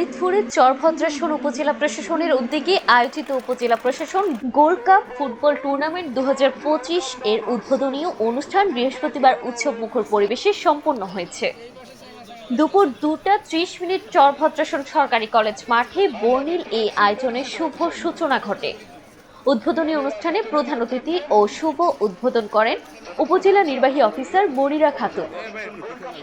ফরিদপুরের চরভদ্রেশ্বর উপজেলা প্রশাসনের উদ্যোগে আয়োজিত উপজেলা প্রশাসন গোল্ড কাপ ফুটবল টুর্নামেন্ট দু হাজার পঁচিশ এর উদ্বোধনীয় অনুষ্ঠান বৃহস্পতিবার উৎসব মুখর পরিবেশে সম্পন্ন হয়েছে। দুপুর দুটা ত্রিশ মিনিট চরভদ্রাসন সরকারি কলেজ মাঠে বর্ণিল এই আয়োজনের শুভ সূচনা ঘটে। উদ্বোধনী অনুষ্ঠানে প্রধান অতিথি ও শুভ উদ্বোধন করেন উপজেলা নির্বাহী অফিসার মনিরা খাতুন।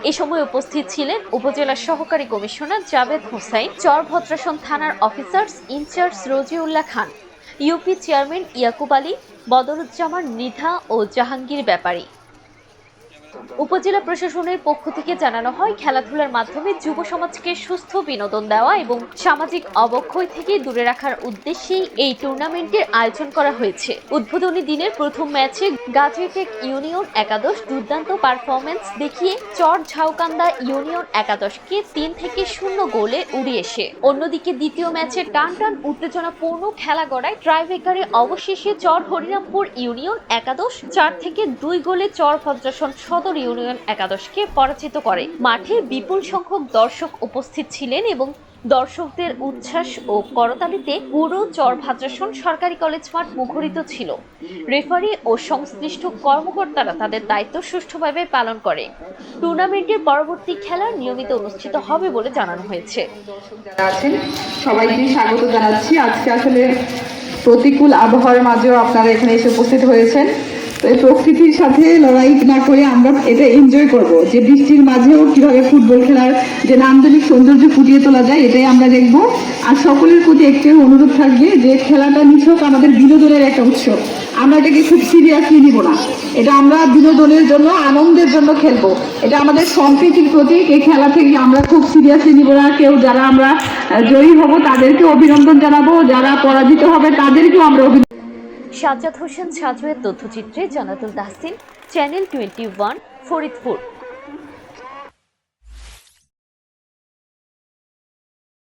এ সময় উপস্থিত ছিলেন উপজেলা সহকারী কমিশনার জাভেদ হোসাইন, চরভদ্রাসন থানার officers incharge Raziullah Khan, UP chairman Yakub Ali, Badruzzaman Nidha ও জাহাঙ্গীর ব্যাপারী। উপজেলা প্রশাসনের পক্ষ থেকে জানানো হয়, খেলাধুলার মাধ্যমে যুব সমাজকে সুস্থ বিনোদন দেওয়া এবং সামাজিক অবক্ষয় থেকে দূরে রাখার উদ্দেশ্যেই এই টুর্নামেন্টের আয়োজন করা হয়েছে। উদ্বোধনী দিনের প্রথম ম্যাচে গাজীটেক ইউনিয়ন একাদশ দুর্দান্ত পারফরমেন্স দেখিয়ে চর ঝাউকান্দা ইউনিয়ন একাদশকে তিন থেকে শূন্য গোলে উড়িয়ে এসে। অন্যদিকে দ্বিতীয় ম্যাচে টান টান উত্তেজনাপূর্ণ খেলা গড়ায় ট্রাইবেকারে অবশেষে চর হরিরামপুর ইউনিয়ন একাদশ চার থেকে দুই গোলে চর ভদ্রাসন সদর ইউনিয়ন একাদশকে পরাজিত করে। মাঠে বিপুল সংখ্যক দর্শক উপস্থিত ছিলেন এবং দর্শকদের উচ্ছ্বাস ও করতালিতে পুরো চর ভাদ্রাসন সরকারি কলেজ মাঠ মুখরিত ছিল। রেফারি ও সংশ্লিষ্ট কর্মকর্তারা তাদের দায়িত্ব সুষ্ঠুভাবে পালন করে। টুর্নামেন্টের পরবর্তী খেলা নিয়মিত অনুষ্ঠিত হবে বলে জানানো হয়েছে। আছেন, সবাইকে স্বাগত জানাচ্ছি। আজকে আসলে প্রতিকূল আবহাওয়ার মাঝেও আপনারা এখানে এসে উপস্থিত হয়েছেন। প্রকৃতির সাথে লড়াই না করে আমরা এটা এনজয় করব। যে বৃষ্টির মাঝেও কীভাবে ফুটবল খেলার যে নান্দনিক সৌন্দর্য ফুটিয়ে তোলা যায়, এটাই আমরা দেখব। আর সকলের প্রতি একটি অনুরোধ থাকবে যে খেলাটা নিছক আমাদের বিনোদনের একটা উৎসব আমরা এটাকে খুব সিরিয়াসলি নিব না। এটা আমরা বিনোদনের জন্য, আনন্দের জন্য খেলব। এটা আমাদের সম্প্রীতির প্রতীক। এই খেলা থেকে আমরা খুব সিরিয়াসলি নিব না। কেউ যারা আমরা জয়ী হব তাদেরকে অভিনন্দন জানাব। যারা পরাজিত হবে, তাদেরকেও আমরা সাজ্জাদ হোসেন সাজুয়ের তথ্যচিত্রে Jannatul Tahsin channel twenty one Faridpur.